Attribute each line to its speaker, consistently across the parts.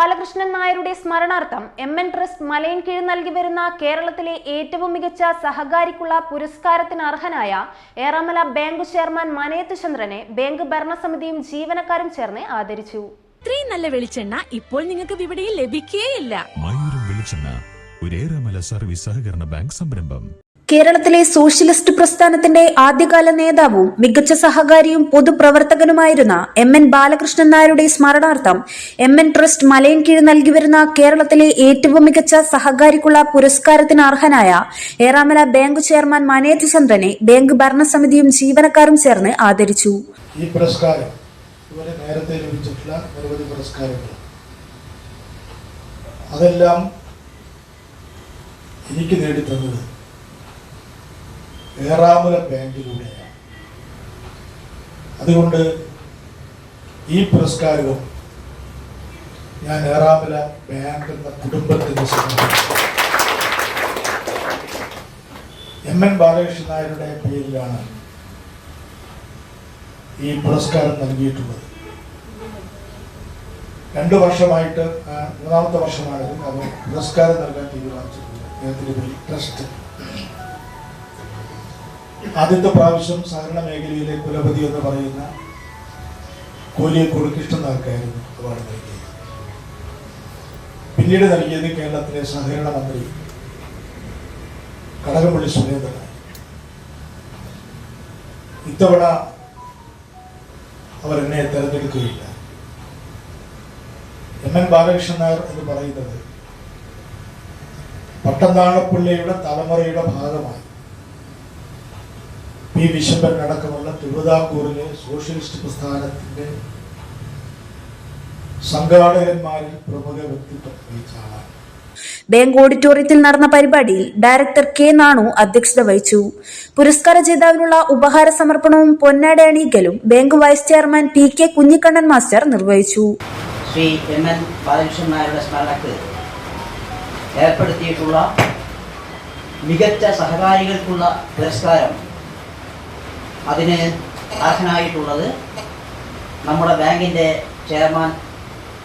Speaker 1: ബാലകൃഷ്ണൻ നായരുടെ സ്മരണാർത്ഥം M N trust Malayinkeezh നൽകി വരുന്ന കേരളത്തിലെ ഏറ്റവും മികച്ച സഹകാരിക്കുള്ള പുരസ്കാരത്തിന് അർഹനായ ഏറാമല ബാങ്ക് ചെയർമാൻ മനയത്ത് ചന്ദ്രനെ ബാങ്ക് ഭരണസമിതിയും ജീവനക്കാരും ചേർന്ന് ആദരിച്ചു.
Speaker 2: ഇത്രയും നല്ല വെളിച്ചെണ്ണ ഇപ്പോൾ നിങ്ങൾക്ക് വിപണിയിൽ ലഭിക്കുകയില്ല
Speaker 3: മയൂരം വെളിച്ചെണ്ണ ഒരേറെമല സർവീസ് സഹകരണ ബാങ്ക് സംരംഭം.
Speaker 4: കേരളത്തിലെ സോഷ്യലിസ്റ്റ് പ്രസ്ഥാനത്തിന്റെ ആദ്യകാല നേതാവും മികച്ച സഹകാരിയും പൊതുപ്രവർത്തകനുമായിരുന്ന എം എൻ ബാലകൃഷ്ണൻ നായരുടെ സ്മരണാർത്ഥം എം എൻ ട്രസ്റ്റ് മലയൻകീഴ് നൽകി വരുന്ന കേരളത്തിലെ ഏറ്റവും മികച്ച സഹകാരിക്കുള്ള പുരസ്കാരത്തിന് അർഹനായ ഏറാമല ബാങ്ക് ചെയർമാൻ മനേത് ചന്ദ്രനെ ബാങ്ക് ഭരണസമിതിയും ജീവനക്കാരും ചേർന്ന് ആദരിച്ചു.
Speaker 5: ഈ പുരസ്കാരം ഇവരെ നേരത്തെ ലഭിച്ചിട്ടുള്ള പുരസ്കാരങ്ങൾ. അതെല്ലാം എനിക്ക് നേടിത്തന്നത് ഏറാമല ബാങ്കിലൂടെയാണ് അതുകൊണ്ട് ഈ പുരസ്കാരവും ഞാൻ ഏറാമല ബാങ്ക് എന്ന കുടുംബത്തിന് എം എൻ ബാലകൃഷ്ണൻ നായരുടെ പേരിലാണ് ഈ പുരസ്കാരം നൽകിയിട്ടുള്ളത്. രണ്ടു വർഷമായിട്ട് മൂന്നാമത്തെ വർഷമാണ് അത് പുരസ്കാരം നൽകാൻ തീരുമാനിച്ചിട്ടുണ്ട്. അദ്ദേഹത്തിന്റെ പേരിൽ ട്രസ്റ്റ്. ആദ്യത്തെ പ്രാവശ്യം സഹകരണ മേഖലയിലെ കുലപതി എന്ന് പറയുന്ന കൂലിയെ നൽകായിരുന്നു അവാർഡ് നൽകിയത്. പിന്നീട് നൽകിയത് കേരളത്തിലെ സഹകരണ മന്ത്രി കടകംപള്ളി സുരേന്ദ്രൻ. ഇത്തവണ അവർ എന്നെ തെരഞ്ഞെടുക്കുകയില്ല. എം എൻ ബാലകൃഷ്ണൻ നായർ എന്ന് പറയുന്നത് പട്ടംതാണപ്പിള്ളയുടെ തലമുറയുടെ ഭാഗമായി. പി വിശമ്പൻ അടക്കമുള്ള തിരുവിതാംകൂറിലെ സോഷ്യലിസ്റ്റ് പ്രസ്ഥാനത്തിന്റെ സംഘാടകന്മാരിൽ പ്രമുഖ വ്യക്തിത്വം വഹിച്ച ആളാണ്.
Speaker 4: ബാങ്ക് ഓഡിറ്റോറിയത്തിൽ നടന്ന പരിപാടിയിൽ ഡയറക്ടർ കെ നാണു അധ്യക്ഷത വഹിച്ചു. പുരസ്കാര ജേതാവിനുള്ള ഉപഹാര സമർപ്പണവും പൊന്നാട അണീക്കലും bank vice chairman P K Kunhikannan master നിർവഹിച്ചു.
Speaker 6: ശ്രീ എം എൻ ബാലകൃഷ്ണൻ നായരുടെ സ്മരണക്ക് ഏർപ്പെടുത്തിയിട്ടുള്ള മികച്ച സഹകാരികൾക്കുള്ള പുരസ്കാരം അതിന് അർഹനായിട്ടുള്ളത് നമ്മുടെ ബാങ്കിന്റെ ചെയർമാൻ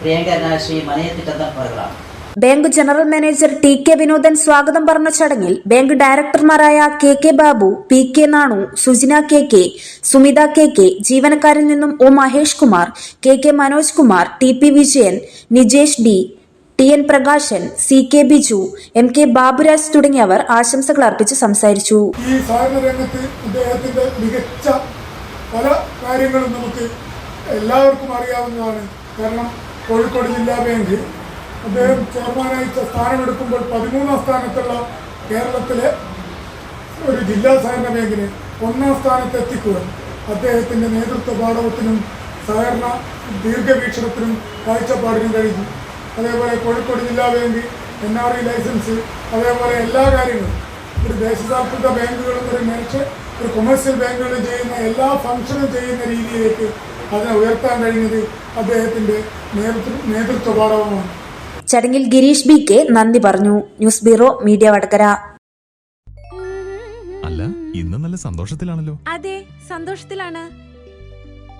Speaker 6: പ്രിയങ്കരനായ Shri മനയത്തി Chandan പറുകളാണ്
Speaker 4: bank general manager T K Vinodan സ്വാഗതം പറഞ്ഞ ചടങ്ങിൽ bank ഡയറക്ടർമാരായ K K Babu P K Nanu Sujina K K Sumitha K K ജീവനക്കാരിൽ നിന്നും O Mahesh Kumar K K Manoj Kumar T P Vijayan Nijesh D T N Prakashan C K Biju M K Baburaj തുടങ്ങിയവർ ആശംസകൾ അർപ്പിച്ച് സംസാരിച്ചു.
Speaker 7: ഈ സഹകരണ രംഗത്ത് അദ്ദേഹത്തിന്റെ മികച്ച പല കാര്യങ്ങളും നമുക്ക് എല്ലാവർക്കും അറിയാവുന്നതാണ്. കാരണം കോഴിക്കോട് ജില്ലാ ബാങ്ക് അദ്ദേഹം ചെയർമാനായി സ്ഥാനമെടുക്കുമ്പോൾ പതിമൂന്നാം സ്ഥാനത്തുള്ള കേരളത്തിലെ ഒരു ജില്ലാ സഹകരണ ബാങ്കിന് ഒന്നാം സ്ഥാനത്ത് എത്തിക്കുവാൻ അദ്ദേഹത്തിന്റെ നേതൃത്വ പാഠവത്തിനും സഹകരണ ദീർഘവീക്ഷണത്തിനും കാഴ്ചപ്പാടിനും കഴിഞ്ഞു. അതേപോലെ കോഴിക്കോട് ജില്ലാ bank N R E licence അതേപോലെ എല്ലാ കാര്യങ്ങളും. ഒരു ദേശസാൽകൃത ബാങ്കുകളും ഒരു മനുഷ്യ ഒരു കൊമേഴ്സ്യൽ ബാങ്കുകളും ചെയ്യുന്ന എല്ലാ ഫംഗ്ഷനും ചെയ്യുന്ന രീതിയിലേക്ക് അതിനെ ഉയർത്താൻ കഴിഞ്ഞത് അദ്ദേഹത്തിന്റെ നേതൃത്വ നേതൃത്വപാഠവുമാണ്
Speaker 4: ചടങ്ങിൽ ഗിരീഷ് ബി കെ നന്ദി പറഞ്ഞു. News bureau media Vadakara.
Speaker 3: അല്ല ഇന്ന് നല്ല സന്തോഷത്തിലാണല്ലോ.
Speaker 2: അതെ സന്തോഷത്തിലാണ്.